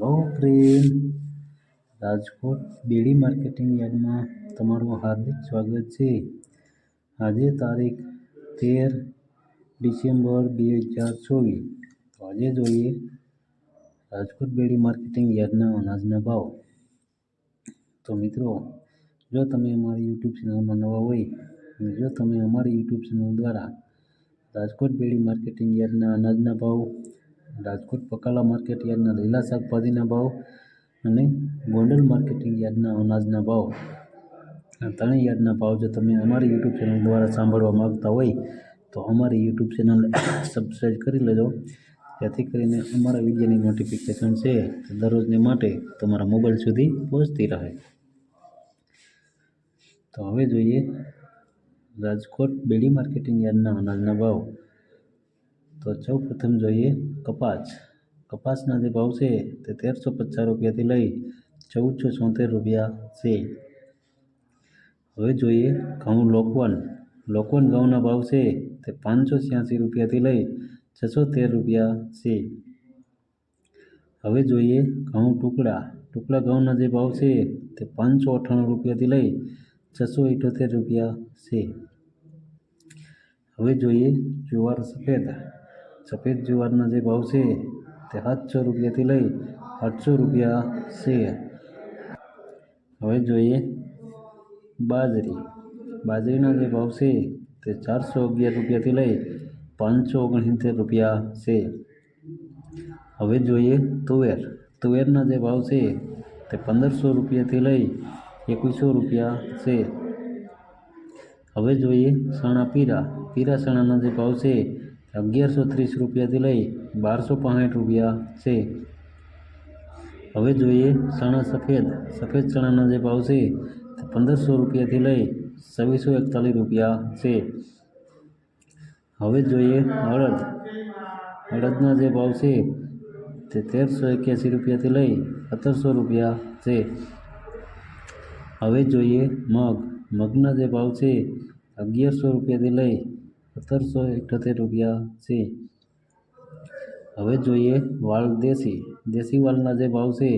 Hello friend Rajkot Bedi marketing યાર્ડમાં તમારું હાર્દિક સ્વાગત છે. આજે તારીખ તેર ડિસેમ્બર બે હજાર ચોવીસ. તો આજે જોઈએ રાજકોટ બેડી માર્કેટિંગ યાર્ડના અનાજના ભાવ. તો મિત્રો, જો તમે અમારી યુટ્યુબ ચેનલમાં નવા હોય અને જો તમે અમારી યુટ્યુબ ચેનલ દ્વારા રાજકોટ બેડી માર્કેટિંગ યાર્ડના અનાજના ભાવ રાજકોટ પકાલા માર્કેટ યાર્ડના લીલા શાકભાજીના ભાવ અને ગોંડલ માર્કેટિંગ યાર્ડના અનાજના ભાવ. આ ત્રણેય યાર્ડના ભાવ જો તમે અમારી યુટ્યુબ ચેનલ દ્વારા સાંભળવા માગતા હોય, તો અમારી યુટ્યુબ ચેનલ સબસ્ક્રાઈબ કરી લેજો. જેથી કરીને અમારા વિડીયોની નોટિફિકેશન છે દરરોજને માટે તમારા મોબાઈલ સુધી પહોંચતી રહે. તો હવે જોઈએ રાજકોટ બેડી માર્કેટિંગ યાર્ડના અનાજના ભાવ. તો સૌ પ્રથમ જોઈએ કપાસ. કપાસના જે ભાવ છે તે તેરસો પચાસ રૂપિયાથી લઈ ચૌદસો છોતેર રૂપિયા છે. હવે જોઈએ ઘઉં લોકવન. લોકવન ઘઉંના ભાવ છે તે પાંચસો છ્યાસી રૂપિયાથી લઈ છસો તેર રૂપિયા છે. હવે જોઈએ ઘઉં ટુકડા. ટુકડા ઘઉંના જે ભાવ છે તે પાંચસો અઠ્ઠાણું રૂપિયાથી લઈ છસો ઇઠોતેર રૂપિયા છે. હવે જોઈએ જુવાર સફેદ. સફેદ જુવારના જે ભાવ છે તે સાતસો રૂપિયાથી લઈ આઠસો રૂપિયા છે હવે જોઈએ બાજરી બાજરીના જે ભાવ છે તે ચારસો અગિયાર રૂપિયાથી લઈ પાંચસો ઓગણસિત્તેર રૂપિયા છે હવે જોઈએ તુવેર તુવેરના જે ભાવ છે તે પંદરસો રૂપિયાથી લઈ એકવીસો રૂપિયા છે હવે જોઈએ ચણા પીરા પીરા ચણાના જે ભાવ છે અગિયારસો ત્રીસ રૂપિયાથી લઈ બારસો પાંસઠ રૂપિયા છે. હવે જોઈએ ચણા સફેદ. સફેદ ચણાના જે ભાવ છે પંદરસો રૂપિયાથી લઈ છવ્વીસો એકતાલીસ રૂપિયા છે. હવે જોઈએ અડદ અડદના જે ભાવ છે, તે તેરસો એક્યાસી રૂપિયાથી લઈ સત્તરસો રૂપિયા છે. હવે જોઈએ મગ. મગના જે ભાવ છે, અગિયારસો રૂપિયાથી લઈ સત્તરસો અઠ્યોતેર રૂપિયા છે. હવે જોઈએ વાલ દેશી. દેશી વાલના જે ભાવ છે,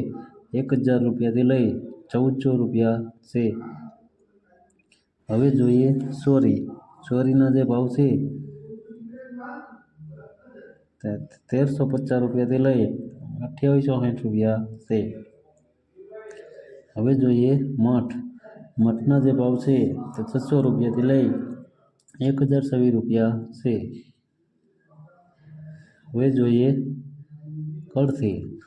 એક હજાર રૂપિયાથી લઈ ચૌદસો રૂપિયા છે. હવે જોઈએ સોરી. સોરીના જે ભાવ છે, તે તેરસો પચાસ રૂપિયાથી લઈ અઠ્યાવીસો સાઠ રૂપિયા છે. હવે જોઈએ મઠ. મઠના જે ભાવ છે, તે છસો રૂપિયાથી લઈ એક હજાર છવ્વીસ રૂપિયા છે. હવે જોઈએ કળથી.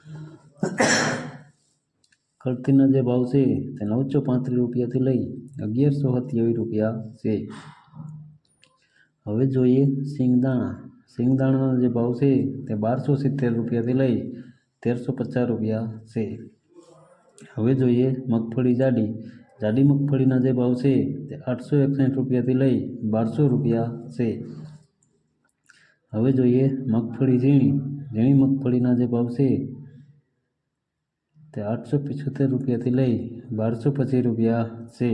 કળથીના જે ભાવ છે તે નવસો પાંત્રીસ રૂપિયાથી લઈ અગિયારસો સત્યાવીસ રૂપિયા છે. હવે જોઈએ સિંગદાણા. સિંગદાણાના જે ભાવ છે તે બારસો સિત્તેર રૂપિયાથી લઈ તેરસો પચાસ રૂપિયા છે. હવે જોઈએ મગફળી જાડી. જાડી મગફળીના જે ભાવ છે તે આઠસો એકસઠ રૂપિયાથી લઈ બારસો રૂપિયા છે. હવે જોઈએ મગફળી ઝીણી. ઝીણી મગફળીના જે ભાવ છે તે આઠસો પિછોતેર રૂપિયાથી લઈ બારસો પચીસ રૂપિયા છે.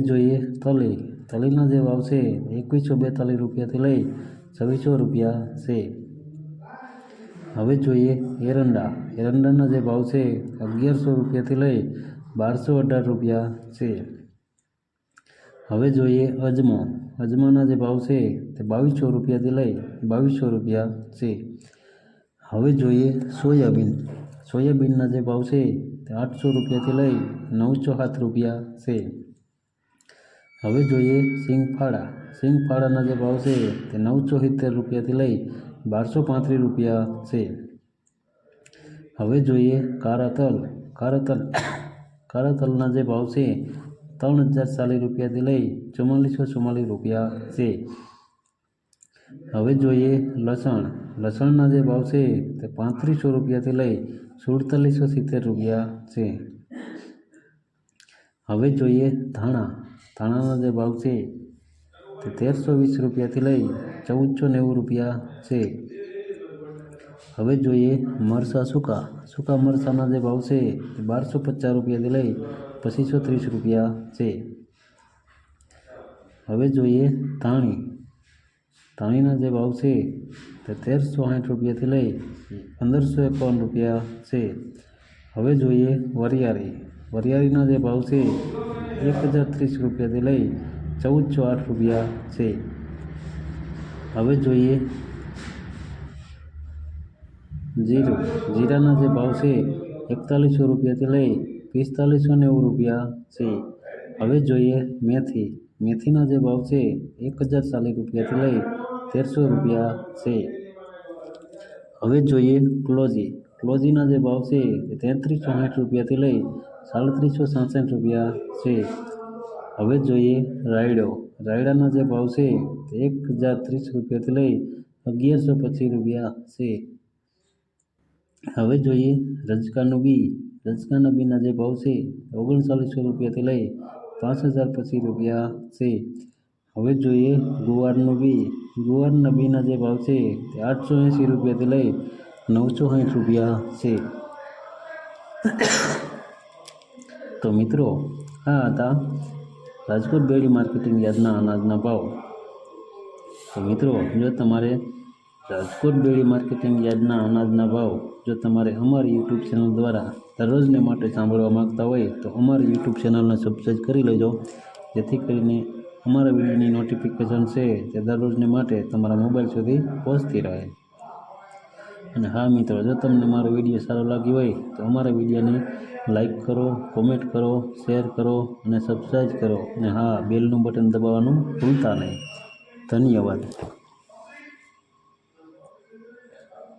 જોઈએ તલી. તલીના જે ભાવ છે એકવીસો બેતાલીસ રૂપિયાથી લઈ છવ્વીસો રૂપિયા છે. હવે જોઈએ એરંડા. એરંડાના જે ભાવ છે અગિયારસો રૂપિયાથી લઈ બારસો અઢાર રૂપિયા છે. હવે જોઈએ અજમો. અજમાના જે ભાવ છે તે બાવીસો રૂપિયાથી લઈ બાવીસો રૂપિયા છે. હવે જોઈએ સોયાબીન. સોયાબીનના જે ભાવ છે તે આઠસો રૂપિયાથી લઈ નવસો સાત રૂપિયા છે. હવે જોઈએ સિંગફાળા. સિંગફાળાના જે ભાવ છે તે નવસો સિત્તેર રૂપિયાથી લઈ બારસો પાંત્રીસ રૂપિયા છે. હવે જોઈએ કારાતલ. તલ કાળા તલ કાળા તલના જે ભાવ છે, ત્રણ હજાર ચાલીસ રૂપિયાથી લઈ ચુમ્માલીસો ચુમ્માલીસ રૂપિયા છે. હવે જોઈએ લસણ. લસણના જે ભાવ છે, તે પાંત્રીસો રૂપિયાથી લઈ સુડતાલીસો સિત્તેર રૂપિયા છે. હવે જોઈએ ધાણા. ધાણાના જે ભાવ છે, તે તેરસો વીસ રૂપિયાથી લઈ ચૌદસો નેવું રૂપિયા છે. હવે જોઈએ મરચાં સૂકા. સૂકા મરચાંના જે ભાવ છે તે બારસો પચાસ રૂપિયાથી લઈ પચીસો ત્રીસ રૂપિયા છે. હવે જોઈએ ધાણી. ધાણીના જે ભાવ છે તે તેરસો સાઠ રૂપિયાથી લઈ પંદરસો એકાવન રૂપિયા છે. હવે જોઈએ વરિયાળી. વરિયાળીના જે ભાવ છે એક હજાર ત્રીસ રૂપિયાથી લઈ ચૌદસો આઠ રૂપિયા છે. હવે જોઈએ જીરું, જીરાના જે ભાવ છે, એકતાલીસો રૂપિયાથી લઈ પિસ્તાલીસો નેવું રૂપિયા છે. હવે જોઈએ મેથી. મેથીના જે ભાવ છે, એક હજાર ચાલીસ રૂપિયાથી લઈ તેરસો રૂપિયા છે. હવે જોઈએ ક્લોજી. ક્લોજીના જે ભાવ છે, એ તેત્રીસો સાઠ રૂપિયાથી લઈ સાડત્રીસો સાસઠ રૂપિયા છે. હવે જોઈએ રાયડો. રાયડાના જે ભાવ છે, એક હજાર ત્રીસ રૂપિયાથી લઈ અગિયારસો પચીસ રૂપિયા છે. હવે જોઈએ રજકાનું બી. રજકાના બીના જે ભાવ છે ઓગણચાલીસો રૂપિયાથી લઈ પાંચ હજાર પચીસ રૂપિયા છે. હવે જોઈએ ગુવારનું બી. ગુવારના બીના જે ભાવ છે તે આઠસો એંસી રૂપિયાથી લઈ નવસો સાઠ રૂપિયા છે. તો મિત્રો, આ હતા રાજકોટ બેડી માર્કેટિંગ યાર્ડના અનાજના ભાવ. તો મિત્રો, જો તમારે રાજકોટ ડેરી માર્કેટિંગ યાર્ડના અનાજના ભાવ જો તમારે અમારી યુટ્યુબ ચેનલ દ્વારા દરરોજને માટે સાંભળવા માગતા હોય તો અમારી યુટ્યુબ ચેનલને સબસ્ક્રાઈબ કરી લેજો. જેથી કરીને અમારા વિડીયોની નોટિફિકેશન છે તે દરરોજને માટે તમારા મોબાઈલ સુધી પહોંચતી રહે. અને હા મિત્રો, જો તમને મારો વીડિયો સારો લાગ્યો હોય તો અમારા વિડીયોને લાઈક કરો કોમેન્ટ કરો શેર કરો અને સબસ્ક્રાઈબ કરો. અને હા, બેલનું બટન દબાવવાનું ભૂલતા નહીં. ધન્યવાદ.